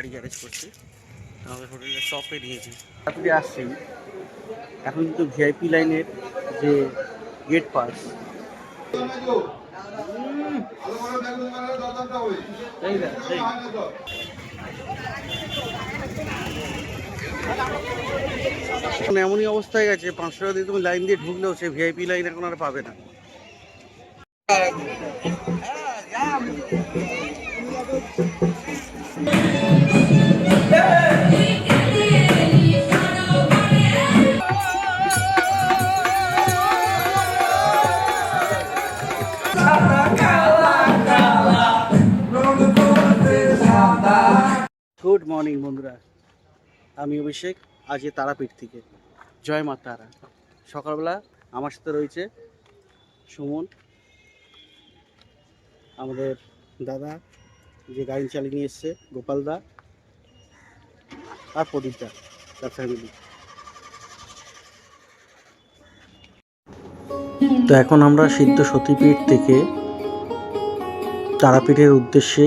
গাড়ি গ্যারেজ করছি। আমাদের হোটেলের শপে নিয়েছি। আপনি আসছি। এখন কিন্তু ভিআইপি লাইনের যে গেট পাস এখন এমনই অবস্থায় গেছে পাঁচশো টাকা দিয়ে তুমি লাইন দিয়ে ঢুকলেও সে ভিআইপি লাইন এখন আর পাবে না। গুড মর্নিং বন্ধুরা। আমি অভিষেক, আজ তারাপীঠ থেকে। জয় মা তারা। সকালবেলা আমার সাথে রয়েছে সুমন, আমাদের দাদা, যে গাড়ি চালিয়ে নিয়ে এসছে গোপালদা আর প্রদীপদা তার ফ্যামিলি তো এখন আমরা সিদ্ধ সতীপীঠ থেকে তারাপীঠের উদ্দেশ্যে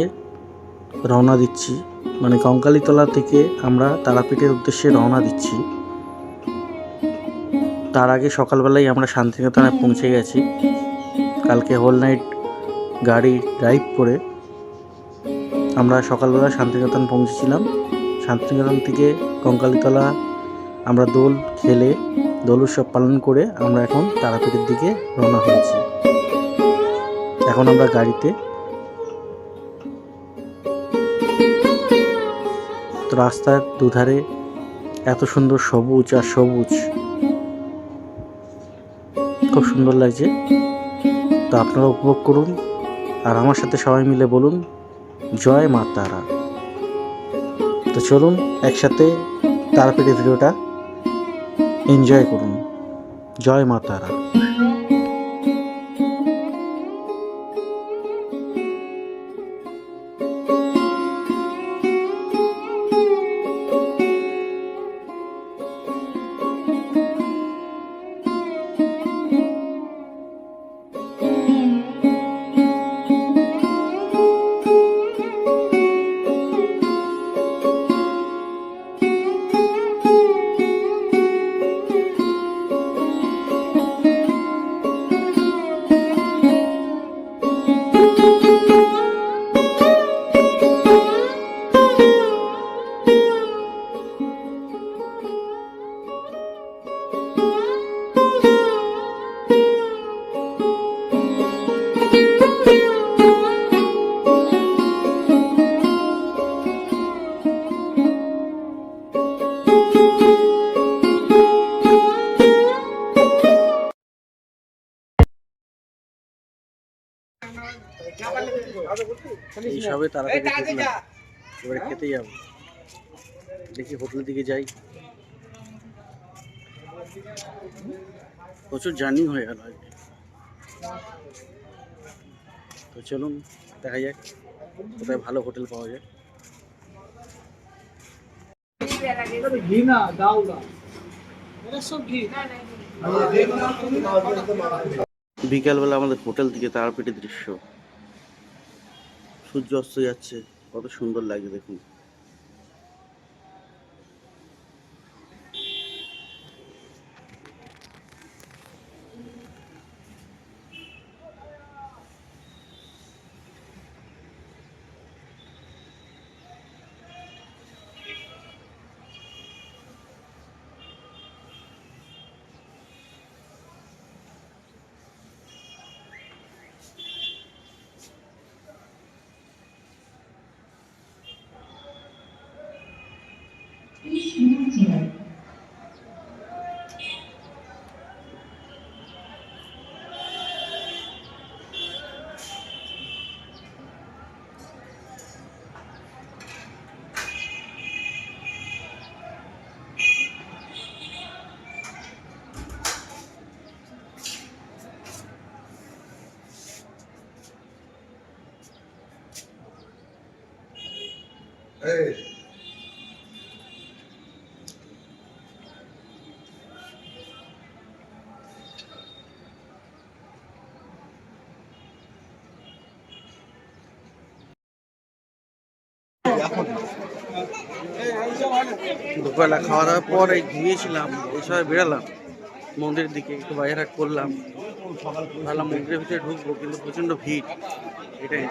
রওনা দিচ্ছি। মানে কঙ্কালীতলা থেকে আমরা তারাপীঠের উদ্দেশ্যে রওনা দিচ্ছি। তার আগে সকালবেলায় আমরা শান্তিনিকেতনে পৌঁছে গেছি। কালকে হোল নাইট গাড়ি ড্রাইভ করে আমরা সকালবেলা শান্তিনিকেতন পৌঁছেছিলাম। শান্তিনিকেতন থেকে কঙ্কালীতলা আমরা দোল খেলে, দোল উৎসব পালন করে আমরা এখন তারাপীঠের দিকে রওনা হয়েছি। এখন আমরা গাড়িতে রাস্তার দুধারে এত সুন্দর সবুজ আর সবুজ। খুব সুন্দর লাগছে। তো আপনারা উপভোগ করুন আর আমার সাথে সবাই মিলে বলুন, জয় মা তারা। তো চলুন একসাথে তারাপীঠের ভিডিওটা এনজয় করুন। জয় মা তারা। এই সবে তারাপীঠে ঢুকলাম এবারে খেতে যাব। দেখি হোটেলের দিকে যাই। প্রচুর জার্নি হয়ে গেল আজকে। তো চলুন দেখা যাক। কোথায় ভালো হোটেল পাওয়া যায়। বিকালবেলা আমাদের হোটেল থেকে তারাপীঠের দৃশ্য। সূর্য অস্ত যাচ্ছে কত সুন্দর লাগে দেখুন। দুপুরবেলা খাওয়া দাওয়ার পর এই ঘুমিয়েছিলাম এই সময় বেরোলাম মন্দিরের দিকে একটু বাইরে করলাম। ভাবলাম মন্দিরের ভিতরে ঢুকবো, কিন্তু প্রচণ্ড ভিড়, এটাই।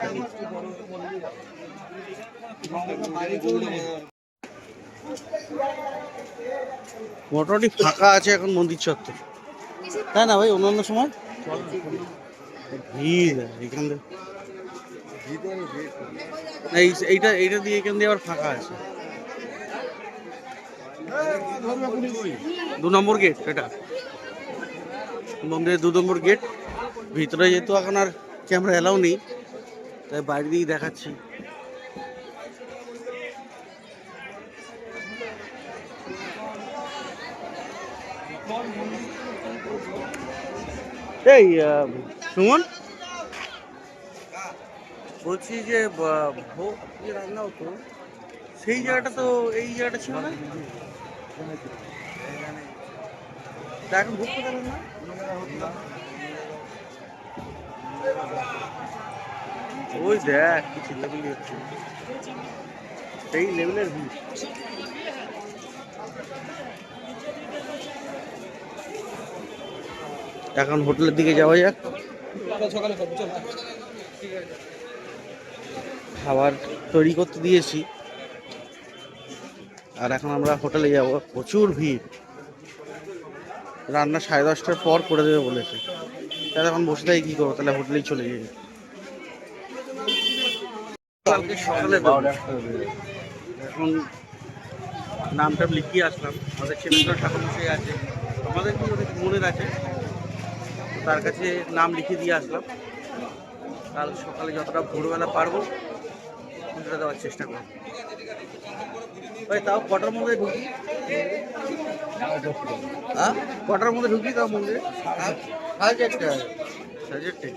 মোটামুটি ফাঁকা আছে এখন মন্দির চত্বর। তাই না ভাই, অন্যান্য সময়? ভিড়, এখান এই এইটা এইটা দিয়ে এখান দিয়ে আবার ফাঁকা আছে। দু নম্বর গেট, এটা। মন্দিরের দু নম্বর গেট। ভিতরে যেহেতু এখন আর ক্যামেরা এলাও নেই, তাই বাইরে দিয়েই দেখাচ্ছি। এই সুমন? বলছি যে ভোগ যে রান্না হতো? সেই জায়গাটা তো, এই জায়গাটা ছিল না? এখন ভোগ কোথায় রান্না? ওই দেখ, কি চিল্লামিল্লি হচ্ছে। সেই লেভেলের ভিড় এখন হোটেলের দিকে যাওয়া যাক। খাবার তৈরি করতে দিয়েছি। আর এখন আমরা হোটেলে যাব। প্রচুর ভিড়। রান্না সাড়ে দশটার পর করে দেবে বলেছে। তাহলে এখন বসে থাকি কী করব? তাহলে হোটেলেই চলে যাই। কালকে সকালে। এখন নামটা লিখিয়ে আসলাম। আমাদের ছেলেটা ঠাকুর আছে। আমাদের কি অনেক মনের আছে? তার কাছে নাম লিখে দিয়ে আসলাম। কাল সকালে যতটা ভোরবেলা পারব পুজোটা দেওয়ার চেষ্টা করব। ভাই তাও কটার মধ্যে ঢুকি। হ্যাঁ? কটার মধ্যে ঢুকি তাও মন্দিরে? সাড়ে চারটে। সাড়ে চারটে?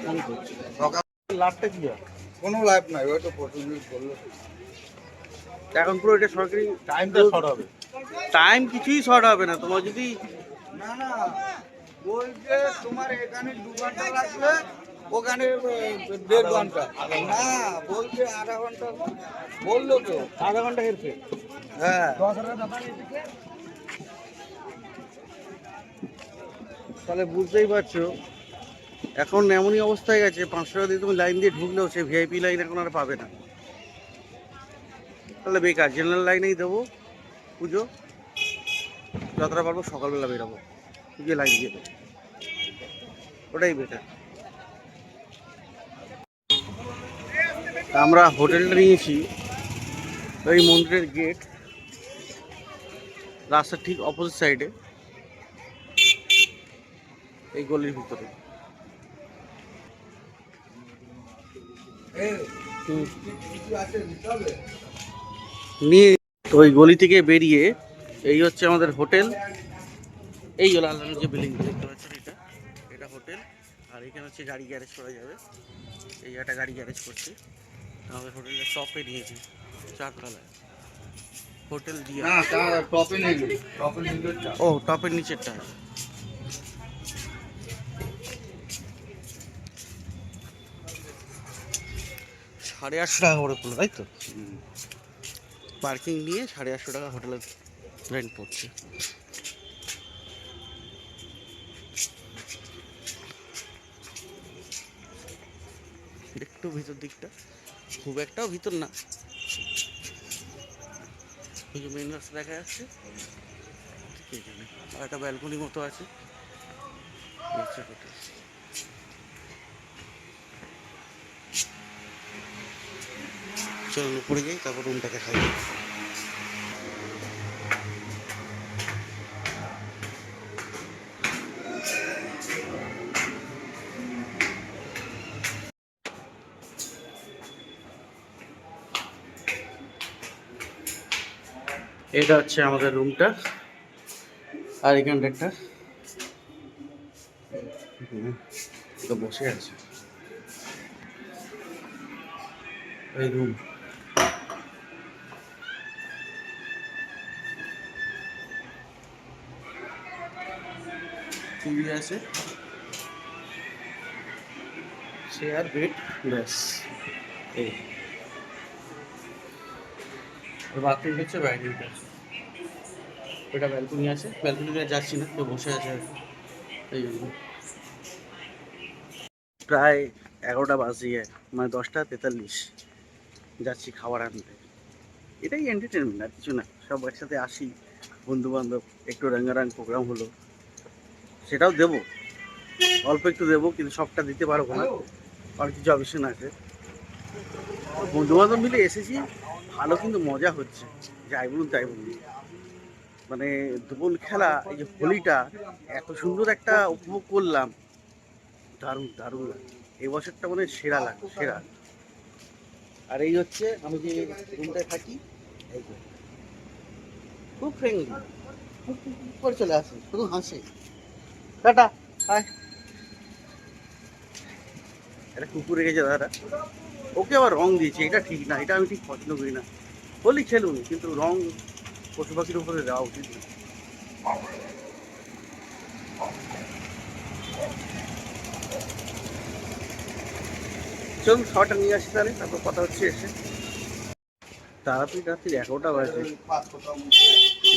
ফোন করছি। সকাল লাভটা কি হয়? কোনো লাভ নাই ওই তো এখন পুরো এটা সরকারি টাইমটা শর্ট হবে। টাইম কিছুই শর্ট হবে না। তোমার যদি না না। বলছে তোমার এখানে দু ঘণ্টা লাগবে ওখানে দেড় ঘণ্টা। না বলছে আধা ঘণ্টা। বলল তো। আধা ঘণ্টা হেরফে হ্যাঁ। তাহলে বুঝতেই পারছ এখন এমনই অবস্থায় গেছে পাঁচশো টাকা দিয়ে তুমি লাইন দিয়ে ঢুকলেও সে ভিআইপি লাইন এখন আর পাবে না। তাহলে বেকার জেনারেল লাইনেই দেবো পুজো। যতটা পারব সকালবেলা বেরোবো। গিয়ে দিয়ে দেবো ওটাই বেটার আমরা হোটেলটা নিয়েছি, ওই মন্দিরের গেট রাস্তার ঠিক অপোজিট সাইডে এই গলির ভিতরে। নিয়ে ওই গলি থেকে বেরিয়ে, এই হচ্ছে আমাদের হোটেল। এই হলো আল্লাহ যে বিল্ডিং দেখতে পাচ্ছেন এটা। এটা হোটেল আর এখানে হচ্ছে গাড়ি গ্যারেজ করা যাবে। এই একটা গাড়ি গ্যারেজ করছে। আমাদের হোটেলের টপে নিয়েছি চারতলায়। হোটেল দিয়ে ও টপের নিচেরটা সাড়ে আটশো টাকা করে পড়ল তাই তো? পার্কিং নিয়ে সাড়ে আটশো টাকা হোটেলের রেন্ট পড়ছে। একটু ভিতর দিকটা। খুব একটাও ভিতর না। মেন রাস্তা দেখা যাচ্ছে। আর একটা ব্যালকনি মতো আছে। চলুন উপরে যাই, তারপর রুমটাকে খাই। এটা হচ্ছে আমাদের রুমটা। আর এখানটা একটা তো বসে আছে। এই রুম। টিভি আছে। চেয়ার, বেড, ব্যাস। এই। বাথরুম হচ্ছে বাইরে ওটা ব্যালকনি আছে। ব্যালকনিতে যাচ্ছি না কেউ বসে আছে এই জন্য। প্রায় এগারোটা বাজিয়ে মানে দশটা তেতাল্লিশ। যাচ্ছি খাবার আনতে। এটাই এন্টারটেনমেন্ট আর কিছু না। সব একসাথে আসি বন্ধু বান্ধব একটু রাঙ্গারাং প্রোগ্রাম হলো। সেটাও দেবো। অল্প একটু দেবো কিন্তু সবটা দিতে পারব না। আর কিছু অবশ্যই আছে। বন্ধু বান্ধব মিলে এসেছি। ভালো কিন্তু মজা হচ্ছে। যাই বলুন, তাই বলুন। মানে দোল খেলা, এই যে হোলিটা, এত সুন্দর একটা উপভোগ করলাম। দারুণ দারুণ এই বছরটা মানে সেরা লাগে, সেরা। আর এই হচ্ছে আমি যে রুমটায় থাকি খুব ফ্রেন্ডলি করে চলে আসে, শুধু হাসে। টাটা হাই একটা কুকুর রেখেছে দাদা ওকে আবার রং দিয়েছে, এটা ঠিক না, এটা আমি ঠিক পছন্দ করি না। হোলি খেলুন, কিন্তু রং পশু পাখির উপরে দেওয়া উচিত না। চলুন খাওয়াটা নিয়ে আসি তাহলে, তারপর কথা হচ্ছে এসে। তারাপীঠ রাত্রি এগারোটা বাজে।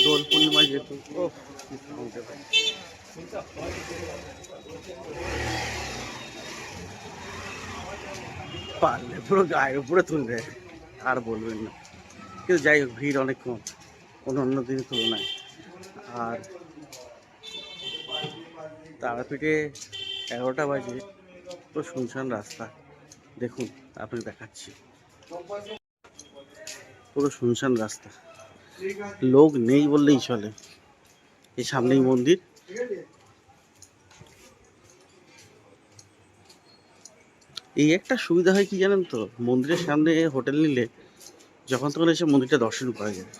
দোল পূর্ণিমা যেহেতু ও পারলে পুরো গায়ের উপরে তুলবে, আর বলবেন না। কিন্তু যাই হোক, ভিড় অনেক কম অন্য অন্য দিনের তুলনায়। আর তারাপীঠে এগারোটা বাজে, পুরো শুনশান রাস্তা। দেখুন আপনি দেখাচ্ছি। পুরো শুনশান রাস্তা। লোক নেই বললেই চলে। এই সামনেই মন্দির। এই একটা সুবিধা হয় কি জানেন তো? মন্দিরের সামনে হোটেল নিলে যখন তখন এসে মন্দিরটা দর্শন করা যায়।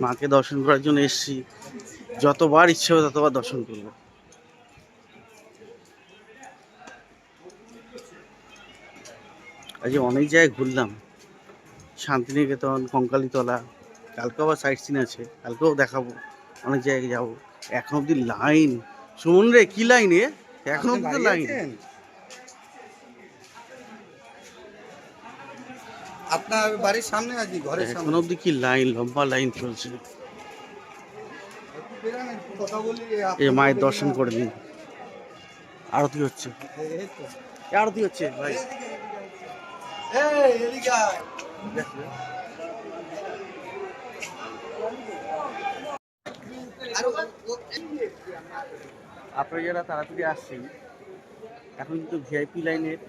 মাকে দর্শন করার জন্য এসেছি। যতবার ইচ্ছে হবে ততবার দর্শন করব। আজ অনেক জায়গায় ঘুরলাম। শান্তিনিকেতন, কঙ্কালীতলা কালকে আবার সাইট সিন আছে। কালকেও দেখাবো। অনেক জায়গায় যাব। এখন অব্দি লাইন সুমন রে কি লাইন এখন তো লাইন আপনার বাড়ির সামনে আছি ঘরের এখন সামনে। অব্দি কি লাইন লম্বা লাইন চলছে? এ মায়ের দর্শন করে নিন। আরতি হচ্ছে। আরতি হচ্ছে ভাই। এই, এদিকে আয়। আর আপনারা যারা তাড়াতাড়ি আসছেন, এখন কিন্তু ভিআইপি লাইনের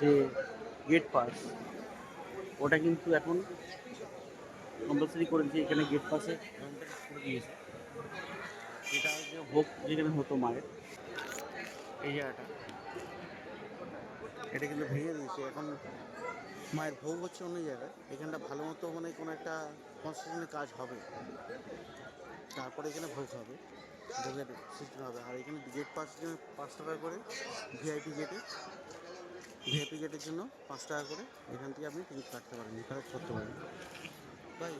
যে গেট পাস ওটা কিন্তু এখন কম্পালসারি করেছে এখানে গেট পাসে করে দিয়েছে। এটা যে ভোগ, যেখানে হতো মায়ের। এই জায়গাটা। এটা কিন্তু ভেঙে দিয়েছে। এখন মায়ের ভোগ হচ্ছে অন্য জায়গায়। এখানটা ভালো মতো মানে কোনো একটা কনস্ট্রাকশনের কাজ হবে। তারপরে এখানে ভোগ হবে। ভোগের সিস্টেম হবে। আর এখানে গেট পাস জন্য পাঁচ টাকা করে ভিআইপি গেটে ভিআইপি গেটের জন্য পাঁচ টাকা করে। এখান থেকে আপনি টিকিট কাটতে পারেন কালেক্ট করতে পারেন ভাই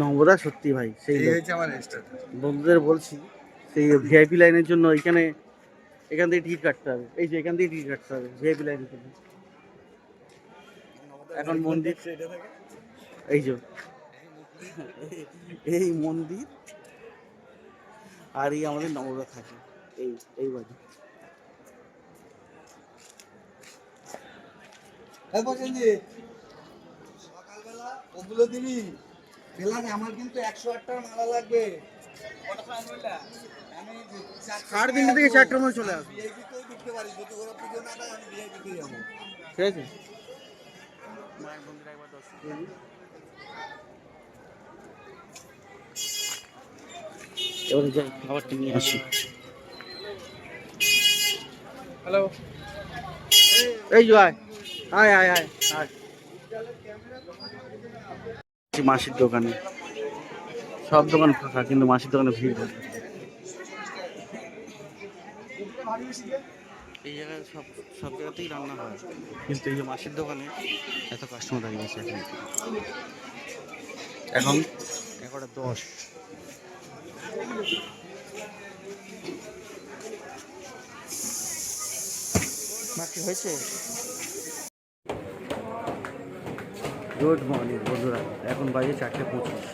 নম্বরা সত্যি ভাই সেই বন্ধুদের বলছি সেই ভিআইপি লাইনের জন্য এখানে এখান থেকে টিকিট কাটতে হবে। এই যে এখান থেকে টিকিট কাটতে হবে ভিআইপি লাইনের জন্য। এখন মন্দির এই যে এই মন্দির আর এই আমাদের নবদা থাকে। এই এই বাড়ি। সকালবেলা ওগুলো দিবি। আমার কিন্তু একশো আটটার মালা লাগবে। সাড়ে তিনটে থেকে চারটার মধ্যে চলে আসবে। ঠিক আছে। মায়ের মন্দির একবার দর্শন করে নিই। এবারে যাই খাবারটা নিয়ে আসি হ্যালো এই যে আয় আয় আয় আয় আয় মাসির দোকানে। সব দোকান ফাঁকা কিন্তু মাসির দোকানে ভিড় থাকে এই জায়গায় সব সব জায়গাতেই রান্না হয়। কিন্তু এই যে মাসির দোকানে এত কাস্টমার দাঁড়িয়ে আছে এখন। এখন? এগারোটা দশ। মা কি হয়েছে? গুড মর্নিং বন্ধুরা। এখন বাজে চারটে পঁচিশ।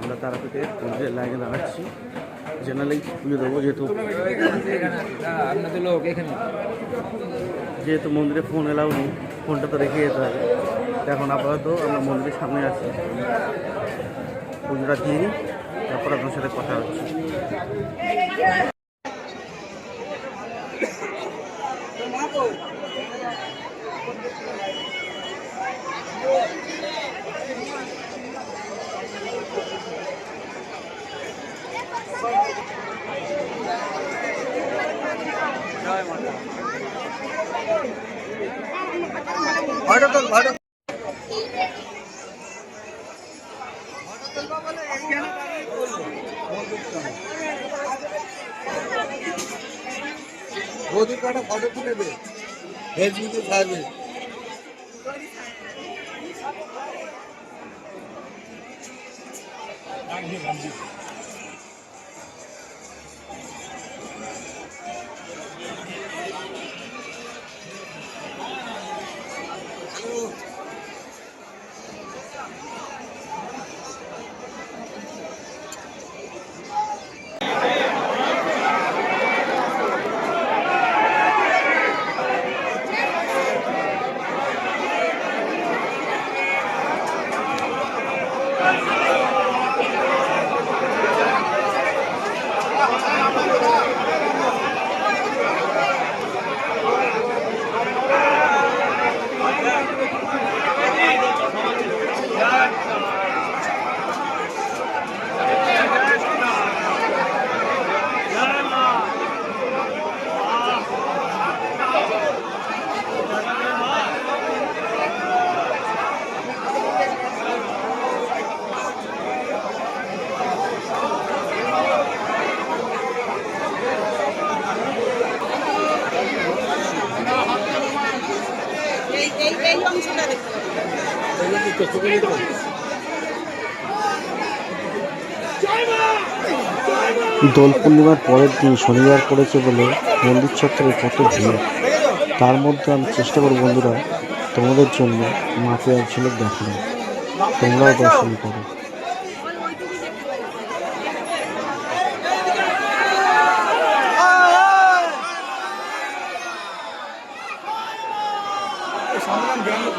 আমরা তারাপীঠে মন্দিরের লাইনে দাঁড়াচ্ছি। জেনারেলি পুজো দেবো যেহেতু যেহেতু মন্দিরে ফোন এলাও নেই ফোনটা তো রেখে যেতে হবে। এখন আপাতত আমরা মন্দিরের সামনে আছি। পুজোটা দিয়ে নিই তারপর আপনার সাথে কথা হচ্ছে ফেসবুকে দোল পূর্ণিমার পরের দিন শনিবার পড়েছে বলে মন্দির চত্বরে কত ভিড়। তার মধ্যে আমি চেষ্টা করব, বন্ধুরা, তোমাদের জন্য মাকে আসলে দেখানো। তোমরাও দর্শন করো। সংগ্রাম ব্যাংক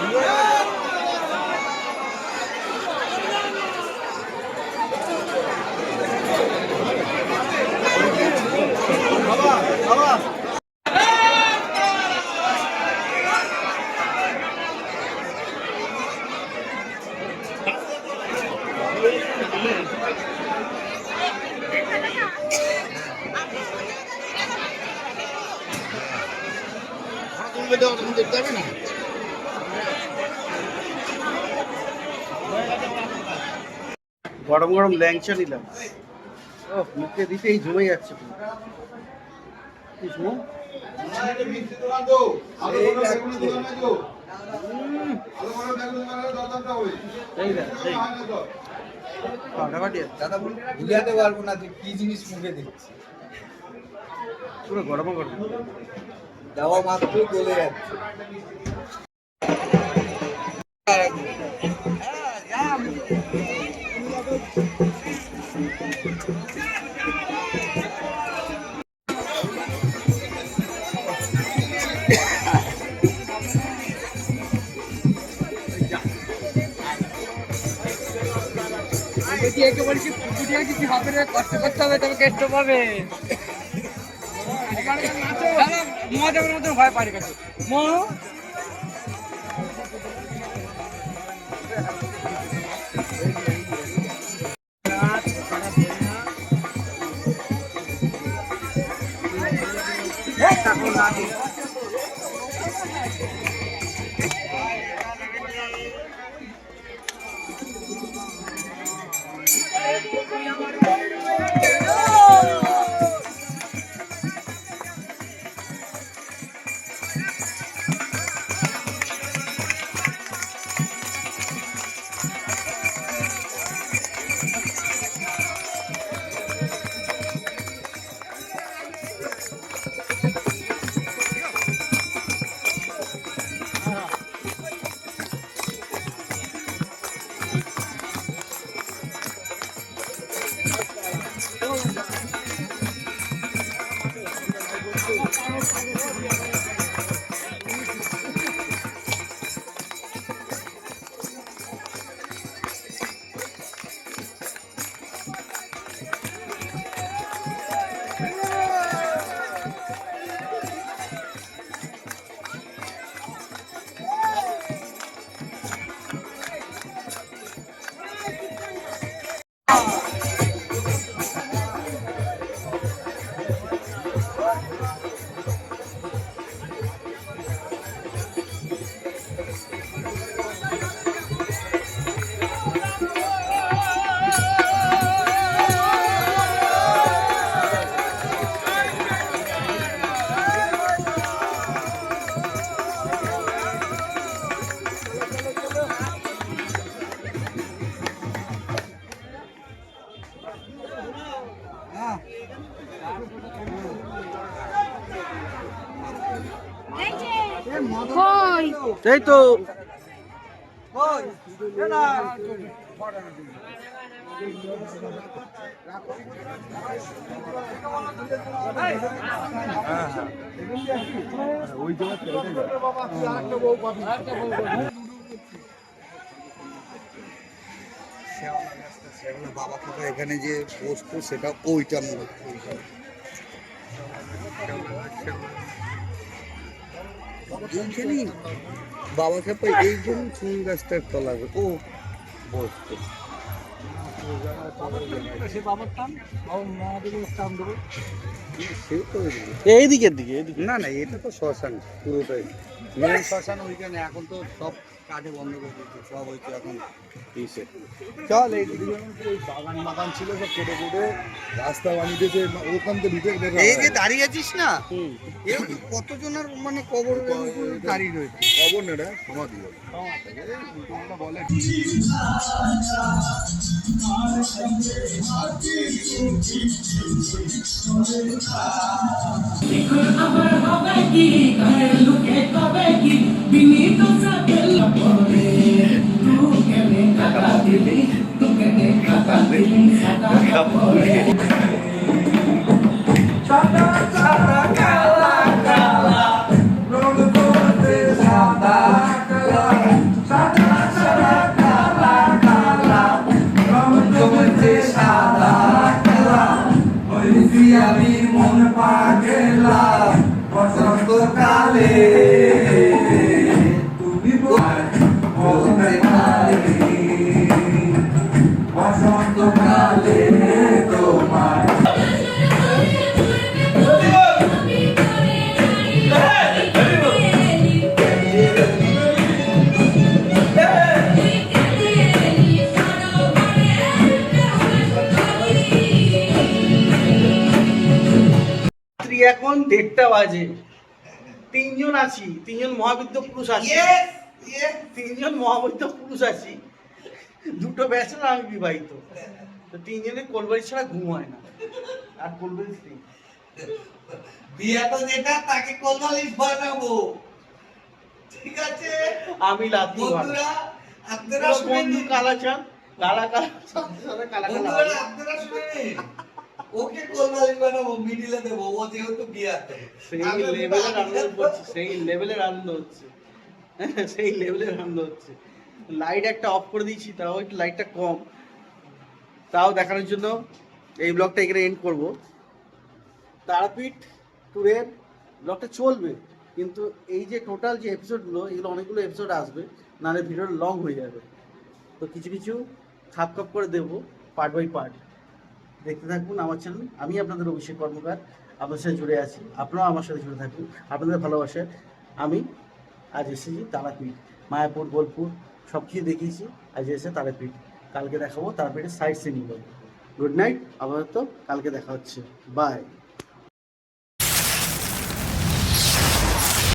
গরম গরম ল্যাংচা নিলাম। ও মুখে দিতেই জমে যাচ্ছে। দাদা পারব না যে কি জিনিস মুখে দেখছি। পুরো গরম গরম। দেওয়া মাত্রই গলে যাচ্ছে। যদি একে বলছি পুজো কিছু হবে না কষ্ট করতে হবে তবে কেষ্ট পাবে মহাদেবের মতন ভয় পারি কাছে এই তো এ বাবা কাকা এখানে যে বসতো সেটা ওইটা মূলত। এইখানেই বাবা কাপা এই জন্য চুল গাছটার তলা ও বসতো সে এই দিকের দিকে। এইদিকে। না না এটা তো শ্মশান পুরোটাই। মেন শ্মশান ওইখানে এখন তো সব কাঠে বন্ধ করে দিচ্ছে সব হয়েছে এখন। ইসে চল এই বাগান বাগান ছিল সব কেটে কেটে রাস্তা বানিয়ে দিয়েছে ওখান থেকে ঢুকে এই যে দাঁড়িয়ে আছিস না কি কতজনের মানে কবর দাঁড়িয়ে রয়েছে? খবর নেই রে সমাধি হবে। বলে কাকা এখন দেড়টা বাজে। তিনজন আছি তিনজন মহাবিদ্য পুরুষ আছি। তিনজন মহাবিদ্য পুরুষ আছি। দুটো ব্যাচেলর আমি বিবাহিত। তো তিনজনের কোলবাড়ি ছাড়া ঘুম হয় না। আর কোলবাড়ি স্ত্রী বিয়ে তো যেটা তাকে কলমালিশ বানাবো। ঠিক আছে? আমি লাতি বন্ধুরা আপনারা বন্ধু শুনেন কালা কালা কালা কালা কালা আপনারা শুনেন ওকে কলমালিশ বানাবো? মিডিলে দেবো ও যেহেতু বিয়াতে সেই লেভেলের আনন্দ করছি সেই লেভেলের আনন্দ হচ্ছে। সেই লেভেলের আনন্দ হচ্ছে। লাইট একটা অফ করে দিয়েছি তাও একটু লাইটটা কম। তাও দেখানোর জন্য এই ব্লগটা এখানে এন্ড করব। তারাপীঠ ট্যুরের ব্লগটা চলবে কিন্তু এই যে টোটাল যে এপিসোডগুলো এগুলো অনেকগুলো এপিসোড আসবে নাহলে ভিডিওটা লং হয়ে যাবে। তো কিছু কিছু খাপ খাপ করে দেবো পার্ট বাই পার্ট দেখতে থাকুন আমার চ্যানেল আমি আপনাদের অভিষেক কর্মকার আপনার সাথে জুড়ে আছি। আপনারাও আমার সাথে জুড়ে থাকুন। আপনাদের ভালোবাসায় আমি আজ এসেছি তারাপীঠ, মায়াপুর, বোলপুর, সব কিছু দেখিয়েছি। আজ এসে তারাপীঠ। কালকে দেখাবো তারাপীঠের সাইড সিনিং করব গুড নাইট আপাতত কালকে দেখা হচ্ছে। বাই